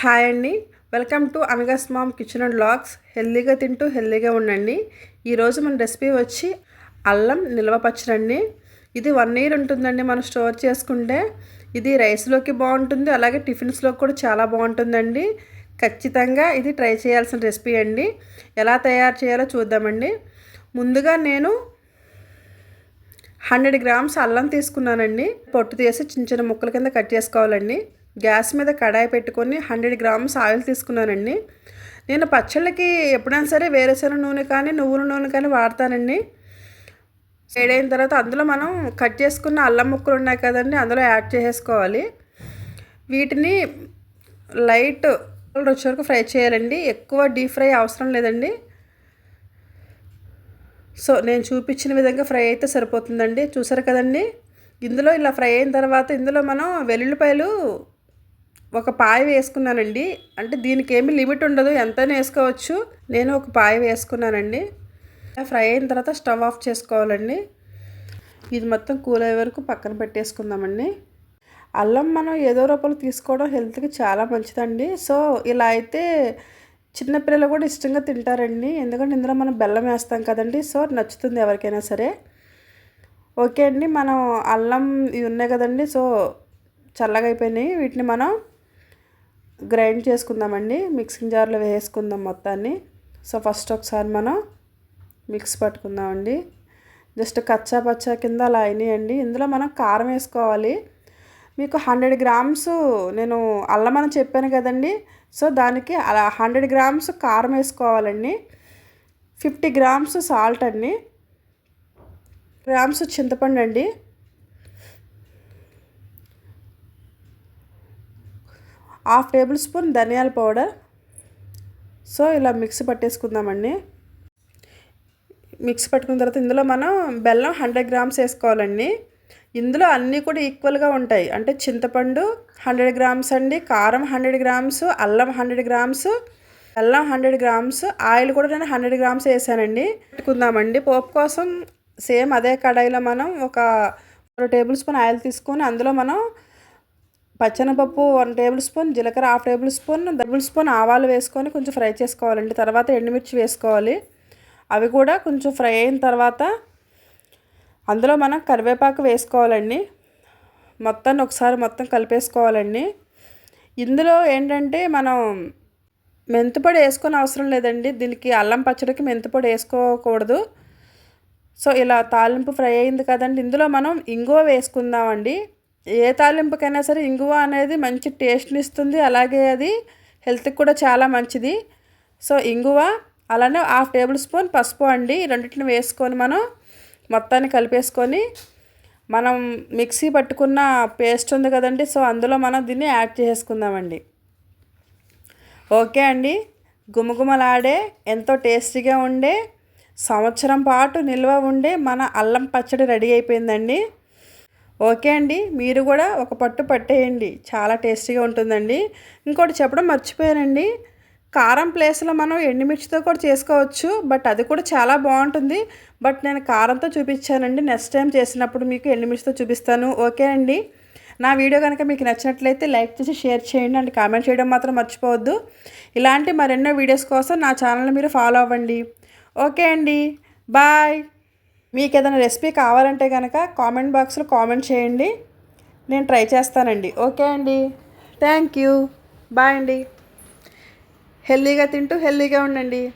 Hi అండి. Welcome to అనగస్ mom kitchen and logs. హెల్దీగా తింటూ హెల్దీగా ఉండండి. ఈరోజు మన రెసిపీ వచ్చి అల్లం నిల్వ పచ్చడండి. ఇది వన్ ఇయర్ ఉంటుందండి మనం స్టోర్ చేసుకుంటే. ఇది రైస్లోకి బాగుంటుంది అలాగే టిఫిన్స్లో కూడా చాలా బాగుంటుందండి. ఖచ్చితంగా ఇది ట్రై చేయాల్సిన రెసిపీ అండి. ఎలా తయారు చేయాలో చూద్దామండి. ముందుగా నేను హండ్రెడ్ గ్రామ్స్ అల్లం తీసుకున్నానండి. పొట్టు తీసి చిన్న చిన్న ముక్కల కింద కట్ చేసుకోవాలండి. గ్యాస్ మీద కడాయి పెట్టుకొని హండ్రెడ్ గ్రామ్స్ ఆయిల్ తీసుకున్నానండి. నేను పచ్చళ్ళకి ఎప్పుడైనా సరే వేరుశెనగ నూనె కానీ నువ్వుల నూనె కానీ వాడతానండి. వేడైన తర్వాత అందులో మనం కట్ చేసుకున్న అల్లం ముక్కలు ఉన్నాయి కదండి అందులో యాడ్ చేసేసుకోవాలి. వీటిని లైట్ వచ్చే వరకు ఫ్రై చేయాలండి. ఎక్కువ డీప్ ఫ్రై అవసరం లేదండి. సో నేను చూపించిన విధంగా ఫ్రై అయితే సరిపోతుందండి. చూసారు కదండి? ఇందులో ఇలా ఫ్రై అయిన తర్వాత ఇందులో మనం వెల్లుల్లిపాయలు ఒక పాయ వేసుకున్నానండి. అంటే దీనికి ఏమి లిమిట్ ఉండదు. ఎంతైనా వేసుకోవచ్చు. నేను ఒక పాయ వేసుకున్నానండి. ఫ్రై అయిన తర్వాత స్టవ్ ఆఫ్ చేసుకోవాలండి. ఇది మొత్తం కూల్ అయ్యే వరకు పక్కన పెట్టేసుకుందామండి. అల్లం మనం ఏదో రూపంలో తీసుకోవడం హెల్త్కి చాలా మంచిదండి. సో ఇలా అయితే చిన్నపిల్లలు కూడా ఇష్టంగా తింటారండి. ఎందుకంటే ఇందులో మనం బెల్లం వేస్తాం కదండి. సో నచ్చుతుంది ఎవరికైనా సరే. ఓకే అండి. మనం అల్లం ఇవి ఉన్నాయి కదండి. సో చల్లగా అయిపోయినాయి. వీటిని మనం గ్రైండ్ చేసుకుందామండి. మిక్సింగ్ జార్లో వేసుకుందాం మొత్తాన్ని. సో ఫస్ట్ ఒకసారి మనం మిక్స్ పట్టుకుందామండి. జస్ట్ కచ్చా పచ్చా కింద అలా అయినాయండి. ఇందులో మనం కారం వేసుకోవాలి. మీకు హండ్రెడ్ గ్రామ్స్ నేను అల్లం అని చెప్పాను కదండి. సో దానికి అలా హండ్రెడ్ గ్రామ్స్ కారం వేసుకోవాలండి. ఫిఫ్టీ గ్రామ్స్ సాల్ట్ అండి. గ్రామ్స్ చింతపండు అండి. హాఫ్ టేబుల్ స్పూన్ ధనియాల పౌడర్. సో ఇలా మిక్స్ పట్టేసుకుందామండి. మిక్స్ పట్టుకున్న తర్వాత ఇందులో మనం బెల్లం హండ్రెడ్ గ్రామ్స్ వేసుకోవాలండి. ఇందులో అన్నీ కూడా ఈక్వల్గా ఉంటాయి. అంటే చింతపండు హండ్రెడ్ గ్రామ్స్ అండి కారం హండ్రెడ్ గ్రామ్స్ అల్లం హండ్రెడ్ గ్రామ్స్ బెల్లం హండ్రెడ్ గ్రామ్స్ ఆయిల్ కూడా నేను హండ్రెడ్ గ్రామ్స్ వేసానండి. పెట్టుకుందామండి. పోపు కోసం సేమ్ అదే కడాయిలో మనం ఒక టేబుల్ స్పూన్ ఆయిల్ తీసుకొని అందులో మనం పచ్చనపప్పు వన్ టేబుల్ స్పూన్ జీలకర్ర half tablespoon double spoon ఆవాలు వేసుకొని కొంచెం ఫ్రై చేసుకోవాలండి. తర్వాత ఎండుమిర్చి వేసుకోవాలి. అవి కూడా కొంచెం ఫ్రై అయిన తర్వాత అందులో మనం కరివేపాకు వేసుకోవాలండి. మొత్తాన్ని ఒకసారి మొత్తం కలిపేసుకోవాలండి. ఇందులో ఏంటంటే మనం మెంతిపొడి వేసుకొని అవసరం లేదండి. దీనికి అల్లం పచ్చడికి మెంతిపొడి వేసుకోకూడదు. సో ఇలా తాలింపు ఫ్రై అయింది కదండి. ఇందులో మనం ఇంగువ వేసుకుందామండి. ఏ తాలింపుకైనా సరే ఇంగువ అనేది మంచి టేస్ట్ని ఇస్తుంది అలాగే అది హెల్త్కి కూడా చాలా మంచిది. సో ఇంగువ అలానే హాఫ్ టేబుల్ స్పూన్ పసుపు అండి. రెండింటిని వేసుకొని మనం మొత్తాన్ని కలిపేసుకొని మనం మిక్సీ పట్టుకున్న పేస్ట్ ఉంది కదండి. సో అందులో మనం దీన్ని యాడ్ చేసుకుందామండి ఓకే అండి. గుమగుమలాడే ఎంతో టేస్టీగా ఉండే సంవత్సరం పాటు నిల్వ ఉండే మన అల్లం పచ్చడి రెడీ అయిపోయిందండి. ఓకే అండి మీరు కూడా ఒక పట్టు పట్టేయండి. చాలా టేస్టీగా ఉంటుందండి. ఇంకోటి చెప్పడం మర్చిపోయానండి. కారం ప్లేస్లో మనం ఎండుమిర్చితో కూడా చేసుకోవచ్చు బట్ అది కూడా చాలా బాగుంటుంది. బట్ నేను కారంతో చూపించానండి. నెక్స్ట్ టైం చేసినప్పుడు మీకు ఎండుమిర్చితో చూపిస్తాను. ఓకే అండి. నా వీడియో కనుక మీకు నచ్చినట్లయితే లైక్ చేసి షేర్ చేయండి. అండ్ కామెంట్ చేయడం మాత్రం మర్చిపోవద్దు. ఇలాంటి మరెన్నో వీడియోస్ కోసం నా ఛానల్ని మీరు ఫాలో అవ్వండి. ఓకే అండి. బాయ్. మీకు ఏదైనా రెసిపీ కావాలంటే కనుక కామెంట్ బాక్స్లో కామెంట్ చేయండి. నేను ట్రై చేస్తానండి. ఓకే అండి. Thank you. బాయ్ అండి. హెల్దీగా తింటూ హెల్దీగా ఉండండి.